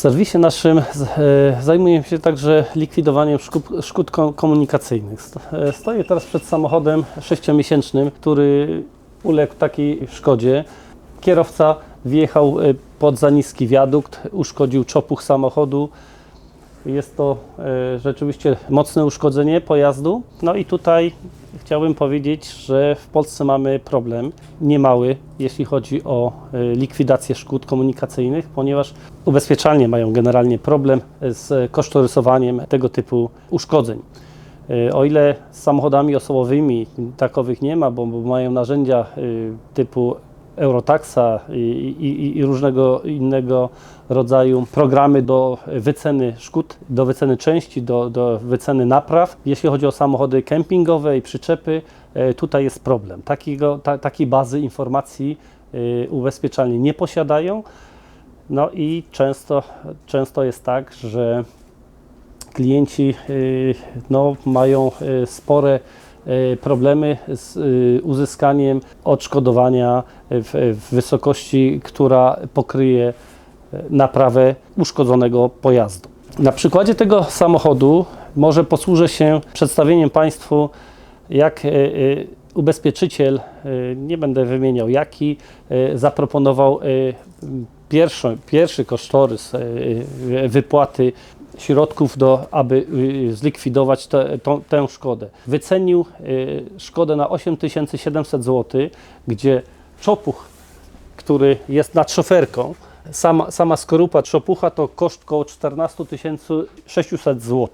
serwisie naszym e, zajmujemy się także likwidowaniem szkód, szkód ko- komunikacyjnych. E, Stoję teraz przed samochodem sześciomiesięcznym, który uległ takiej szkodzie. Kierowca wjechał e, pod za niski wiadukt, uszkodził czopuch samochodu. Jest to rzeczywiście mocne uszkodzenie pojazdu. No i tutaj chciałbym powiedzieć, że w Polsce mamy problem niemały, jeśli chodzi o e, likwidację szkód komunikacyjnych, ponieważ ubezpieczalnie mają generalnie problem z kosztorysowaniem tego typu uszkodzeń. E, O ile z samochodami osobowymi takowych nie ma, bo, mają narzędzia y, typu Eurotaxa i, i, i różnego innego rodzaju programy do wyceny szkód, do wyceny części, do, do wyceny napraw. Jeśli chodzi o samochody kempingowe i przyczepy, e, tutaj jest problem. Takiego, ta, takiej bazy informacji y, ubezpieczalnie nie posiadają. No i często, często jest tak, że klienci y, no, mają spore problemy z y, uzyskaniem odszkodowania w, w wysokości, która pokryje y, naprawę uszkodzonego pojazdu. Na przykładzie tego samochodu może posłużę się przedstawieniem Państwu, jak ubezpieczyciel, nie będę wymieniał jaki, zaproponował pierwszy, pierwszy kosztorys wypłaty środków, do, aby y, zlikwidować te, tę szkodę. Wycenił y, szkodę na 8700 zł, gdzie czopuch, który jest nad szoferką, sama, sama skorupa czopucha to koszt około 14 600 zł.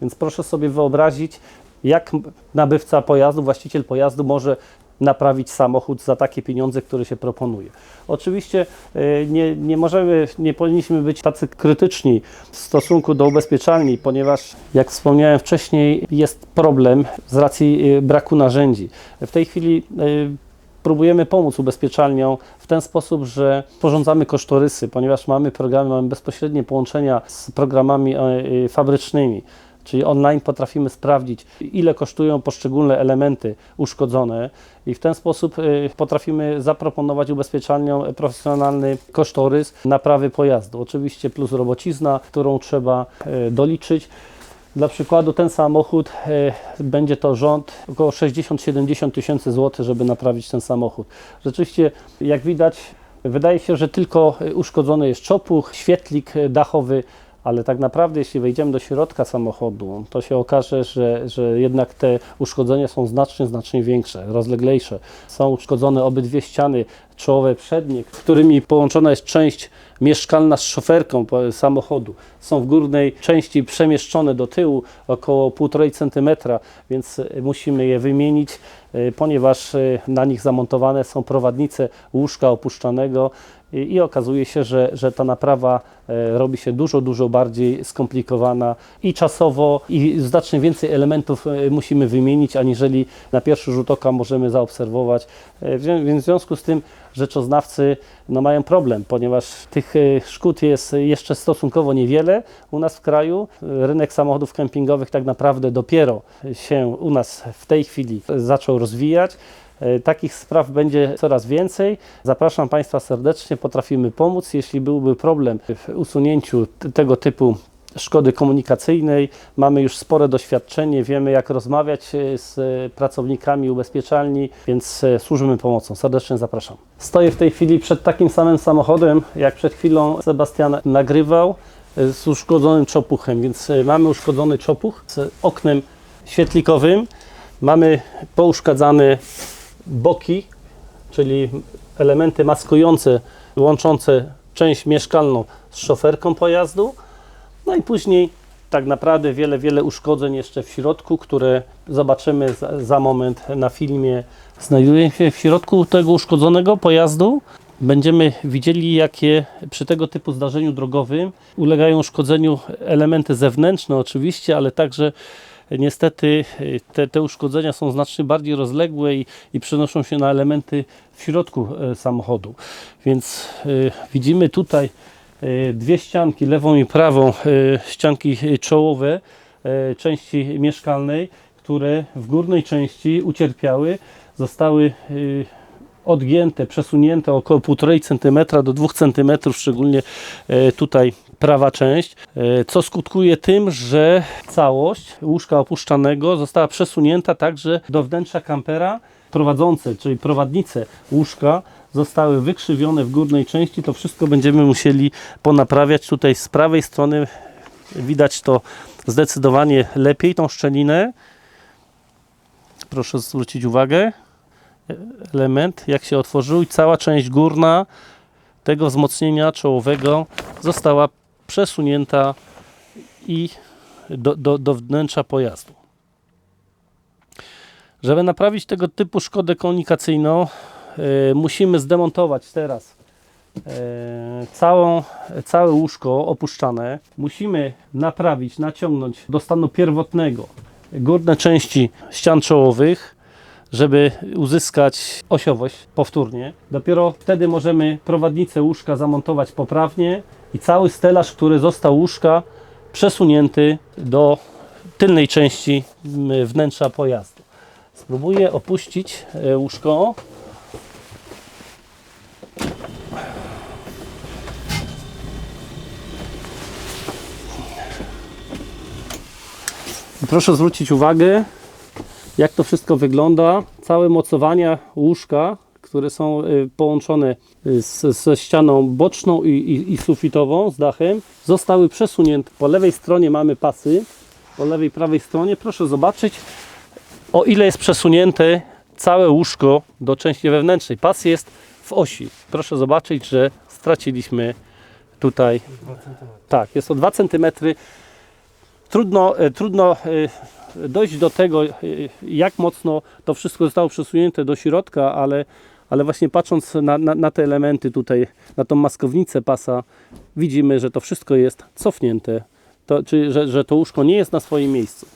Więc proszę sobie wyobrazić, jak nabywca pojazdu, właściciel pojazdu może naprawić samochód za takie pieniądze, które się proponuje. Oczywiście y, nie, nie możemy, nie powinniśmy być tacy krytyczni w stosunku do ubezpieczalni, ponieważ jak wspomniałem wcześniej jest problem z racji y, braku narzędzi. W tej chwili y, próbujemy pomóc ubezpieczalniom w ten sposób, że sporządzamy kosztorysy, ponieważ mamy programy, mamy bezpośrednie połączenia z programami e, e, fabrycznymi. Czyli online potrafimy sprawdzić, ile kosztują poszczególne elementy uszkodzone, i w ten sposób e, potrafimy zaproponować ubezpieczalniom profesjonalny kosztorys naprawy pojazdu. Oczywiście plus robocizna, którą trzeba e, doliczyć. Dla przykładu ten samochód e, będzie to rząd około 60-70 tysięcy złotych, żeby naprawić ten samochód. Rzeczywiście, jak widać, wydaje się, że tylko uszkodzony jest czopuch, świetlik dachowy, ale tak naprawdę, jeśli wejdziemy do środka samochodu, to się okaże, że, że jednak te uszkodzenia są znacznie, znacznie większe, rozleglejsze. Są uszkodzone obydwie ściany czołowe przednie, którymi połączona jest część mieszkalna z szoferką samochodu. Są w górnej części przemieszczone do tyłu około 1,5 cm, więc e, musimy je wymienić, e, ponieważ e, na nich zamontowane są prowadnice łóżka opuszczanego i, i okazuje się, że, że ta naprawa e, robi się dużo, dużo bardziej skomplikowana i czasowo i znacznie więcej elementów e, musimy wymienić, aniżeli na pierwszy rzut oka możemy zaobserwować. E, Więc w związku z tym rzeczoznawcy no, mają problem, ponieważ tych szkód jest jeszcze stosunkowo niewiele u nas w kraju. Rynek samochodów kempingowych tak naprawdę dopiero się u nas w tej chwili zaczął rozwijać. E, Takich spraw będzie coraz więcej. Zapraszam Państwa serdecznie, potrafimy pomóc. Jeśli byłby problem w usunięciu tego typu szkody komunikacyjnej, mamy już spore doświadczenie, wiemy jak rozmawiać e, z pracownikami ubezpieczalni, więc e, służymy pomocą. Serdecznie zapraszam. Stoję w tej chwili przed takim samym samochodem, jak przed chwilą Sebastian nagrywał, z uszkodzonym czopuchem, więc mamy uszkodzony czopuch z oknem świetlikowym, mamy pouszkadzane boki, czyli elementy maskujące, łączące część mieszkalną z szoferką pojazdu. No i później tak naprawdę wiele, wiele uszkodzeń jeszcze w środku, które zobaczymy za, za moment na filmie. Znajduje się w środku tego uszkodzonego pojazdu. Będziemy widzieli, jakie przy tego typu zdarzeniu drogowym ulegają uszkodzeniu elementy zewnętrzne oczywiście, ale także niestety y, te, te uszkodzenia są znacznie bardziej rozległe i, i przenoszą się na elementy w środku e, samochodu. Więc y, widzimy tutaj y, dwie ścianki, lewą i prawą, ścianki czołowe y, części mieszkalnej, które w górnej części ucierpiały, zostały odgięte, przesunięte około 1,5 cm do 2 cm, szczególnie e, tutaj prawa część, e, co skutkuje tym, że całość łóżka opuszczanego została przesunięta także do wnętrza kampera. Prowadzące, czyli prowadnice łóżka zostały wykrzywione w górnej części. To wszystko będziemy musieli ponaprawiać. Tutaj z prawej strony widać to zdecydowanie lepiej, tą szczelinę. Proszę zwrócić uwagę. Element, jak się otworzył, i cała część górna tego wzmocnienia czołowego została przesunięta i do, do, do wnętrza pojazdu. Żeby naprawić tego typu szkodę komunikacyjną, e, musimy zdemontować teraz e, całą, całe łóżko opuszczane. Musimy naprawić, naciągnąć do stanu pierwotnego górne części ścian czołowych, żeby uzyskać osiowość powtórnie. Dopiero wtedy możemy prowadnicę łóżka zamontować poprawnie i cały stelaż, który został łóżka, przesunięty do tylnej części mm, wnętrza pojazdu. Spróbuję opuścić e, łóżko. Proszę zwrócić uwagę, jak to wszystko wygląda. Całe mocowania łóżka, które są y, połączone y, z, ze ścianą boczną i, i, i sufitową, z dachem, zostały przesunięte. Po lewej stronie mamy pasy, po lewej, prawej stronie. Proszę zobaczyć, o ile jest przesunięte całe łóżko do części wewnętrznej. Pas jest w osi. Proszę zobaczyć, że straciliśmy tutaj. Tak, jest o 2 cm. Trudno, e, trudno e, dojść do tego, e, jak mocno to wszystko zostało przesunięte do środka, ale, ale właśnie patrząc na, na, na te elementy tutaj, na tą maskownicę pasa, widzimy, że to wszystko jest cofnięte, to, czyli że, że to łóżko nie jest na swoim miejscu.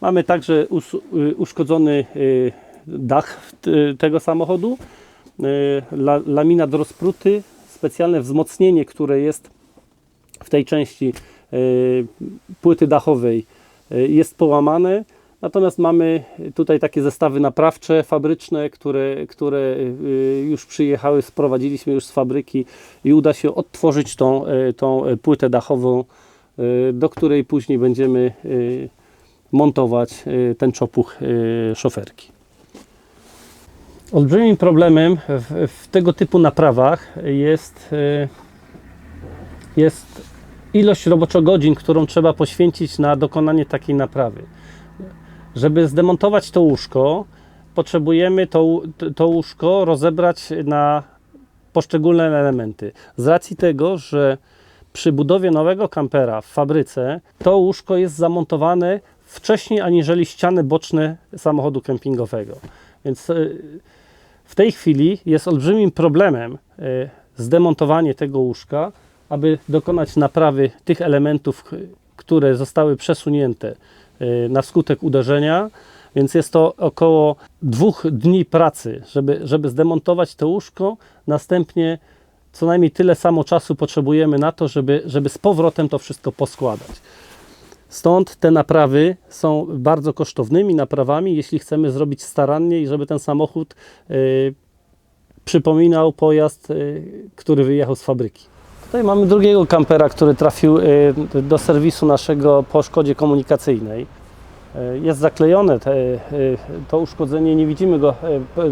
Mamy także us, y, uszkodzony y, dach tego samochodu, y, la, laminat rozpruty, specjalne wzmocnienie, które jest w tej części płyty dachowej jest połamane. Natomiast mamy tutaj takie zestawy naprawcze, fabryczne, które, które y, już przyjechały, sprowadziliśmy już z fabryki i uda się odtworzyć tą, y, tą płytę dachową, y, do której później będziemy montować ten czopuch szoferki. Olbrzymim problemem w, w tego typu naprawach jest, jest ilość roboczogodzin, którą trzeba poświęcić na dokonanie takiej naprawy. Żeby zdemontować to łóżko, potrzebujemy to, to łóżko rozebrać na poszczególne elementy. Z racji tego, że przy budowie nowego kampera w fabryce to łóżko jest zamontowane wcześniej aniżeli ściany boczne samochodu kempingowego. Więc y, w tej chwili jest olbrzymim problemem y, zdemontowanie tego łóżka, aby dokonać naprawy tych elementów, które zostały przesunięte na skutek uderzenia. Więc jest to około dwóch dni pracy, żeby, żeby zdemontować to łóżko. Następnie co najmniej tyle samo czasu potrzebujemy na to, żeby, żeby z powrotem to wszystko poskładać. Stąd te naprawy są bardzo kosztownymi naprawami, jeśli chcemy zrobić starannie i żeby ten samochód y, przypominał pojazd, y, który wyjechał z fabryki. Tutaj mamy drugiego kampera, który trafił y, do serwisu naszego po szkodzie komunikacyjnej. Y, Jest zaklejone te, y, to uszkodzenie, nie widzimy go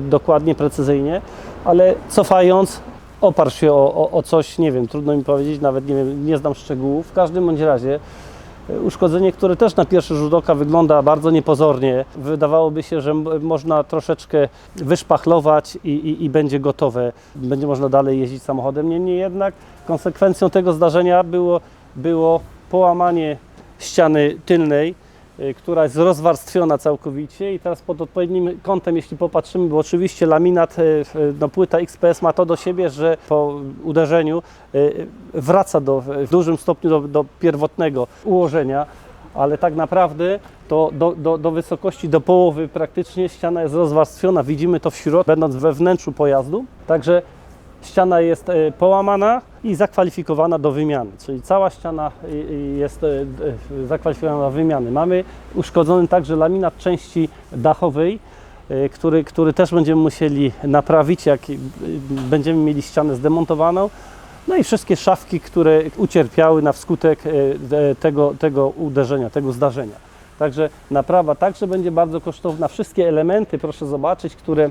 dokładnie, precyzyjnie, ale cofając oparł się o, o, o coś, nie wiem, trudno mi powiedzieć, nawet nie wiem, nie znam szczegółów. W każdym bądź razie uszkodzenie, które też na pierwszy rzut oka wygląda bardzo niepozornie. Wydawałoby się, że można troszeczkę wyszpachlować i, i, i będzie gotowe. Będzie można dalej jeździć samochodem. Niemniej jednak konsekwencją tego zdarzenia było, było połamanie ściany tylnej, y, która jest rozwarstwiona całkowicie i teraz pod odpowiednim kątem, jeśli popatrzymy, bo oczywiście laminat, y, y, no płyta XPS ma to do siebie, że po uderzeniu wraca do, w dużym stopniu do, do pierwotnego ułożenia, ale tak naprawdę to do, do, do wysokości, do połowy praktycznie ściana jest rozwarstwiona, widzimy to w środku, będąc we wnętrzu pojazdu, także ściana jest połamana i zakwalifikowana do wymiany, czyli cała ściana jest e, e, zakwalifikowana do wymiany. Mamy uszkodzony także laminat części dachowej, e, który, który też będziemy musieli naprawić, jak będziemy mieli ścianę zdemontowaną. no i wszystkie szafki, które ucierpiały na wskutek tego, tego uderzenia, tego zdarzenia. Także naprawa także będzie bardzo kosztowna. Wszystkie elementy, proszę zobaczyć, które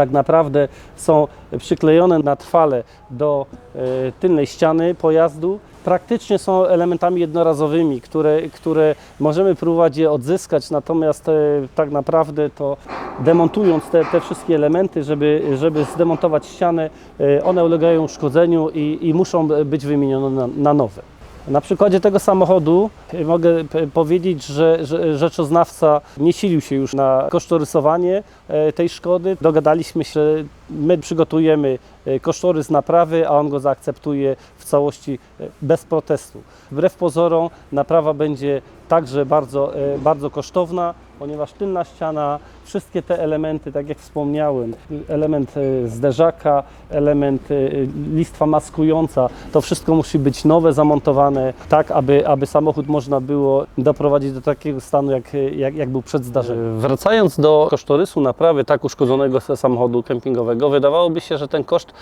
tak naprawdę są przyklejone na trwale do e, tylnej ściany pojazdu. Praktycznie są elementami jednorazowymi, które, które możemy próbować je odzyskać, natomiast e, tak naprawdę to demontując te, te wszystkie elementy, żeby, żeby zdemontować ścianę, e, one ulegają uszkodzeniu i, i muszą być wymienione na, na nowe. Na przykładzie tego samochodu y, mogę p- powiedzieć, że, rzeczoznawca nie silił się już na kosztorysowanie e, tej szkody. Dogadaliśmy się, że my przygotujemy e, kosztorys naprawy, a on go zaakceptuje w całości e, bez protestu. Wbrew pozorom naprawa będzie także bardzo, bardzo kosztowna, ponieważ tylna ściana, wszystkie te elementy, tak jak wspomniałem, element e, zderzaka, element e, listwa maskująca, to wszystko musi być nowe, zamontowane, tak aby, aby samochód można było doprowadzić do takiego stanu, jak, jak, jak był przed zdarzeniem. E, Wracając do kosztorysu naprawy tak uszkodzonego samochodu kempingowego, wydawałoby się, że ten koszt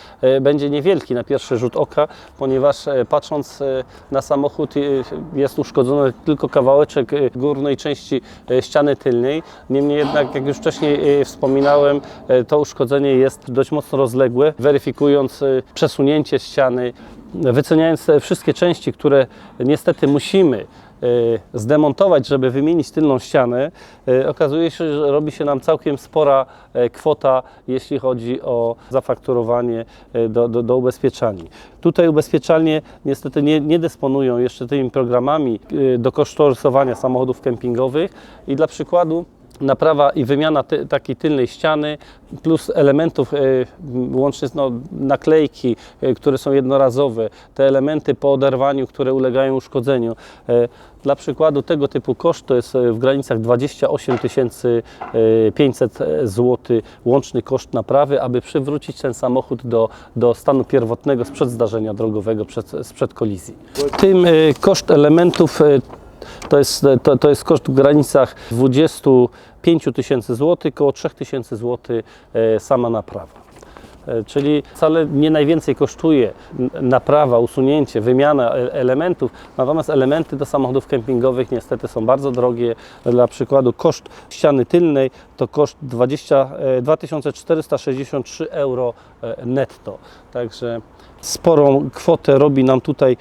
będzie niewielki na pierwszy rzut oka, ponieważ patrząc na samochód jest uszkodzony tylko kawałeczek górnej części ściany tylnej. Niemniej jednak, jak już wcześniej e, wspominałem, e, to uszkodzenie jest dość mocno rozległe. Weryfikując e, przesunięcie ściany, wyceniając te wszystkie części, które niestety musimy e, zdemontować, żeby wymienić tylną ścianę, e, okazuje się, że robi się nam całkiem spora e, kwota, jeśli chodzi o zafakturowanie e, do, do, do ubezpieczalni. Tutaj ubezpieczalnie niestety nie, nie dysponują jeszcze tymi programami e, do kosztorysowania samochodów kempingowych i dla przykładu naprawa i wymiana ty, takiej tylnej ściany plus elementów, e, łącznie z no, naklejki, e, które są jednorazowe, te elementy po oderwaniu, które ulegają uszkodzeniu. E, dla przykładu tego typu koszt to jest w granicach 28 500 zł łączny koszt naprawy, aby przywrócić ten samochód do, do stanu pierwotnego sprzed zdarzenia drogowego, przed, sprzed kolizji. Tym koszt elementów to jest, to, to jest koszt w granicach 25 tysięcy złotych, około 3 tysięcy złotych e, sama naprawa. E, Czyli wcale nie najwięcej kosztuje naprawa, usunięcie, wymiana e- elementów, natomiast elementy do samochodów kempingowych niestety są bardzo drogie. Dla przykładu koszt ściany tylnej to koszt 20, e, 2463 euro netto. Także sporą kwotę robi nam tutaj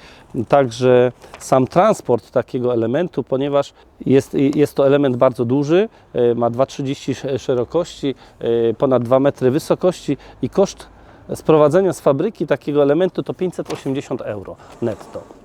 także sam transport takiego elementu, ponieważ jest, jest to element bardzo duży, e, ma 2,30 sz- szerokości, e, ponad 2 metry wysokości i koszt sprowadzenia z fabryki takiego elementu to 580 euro netto.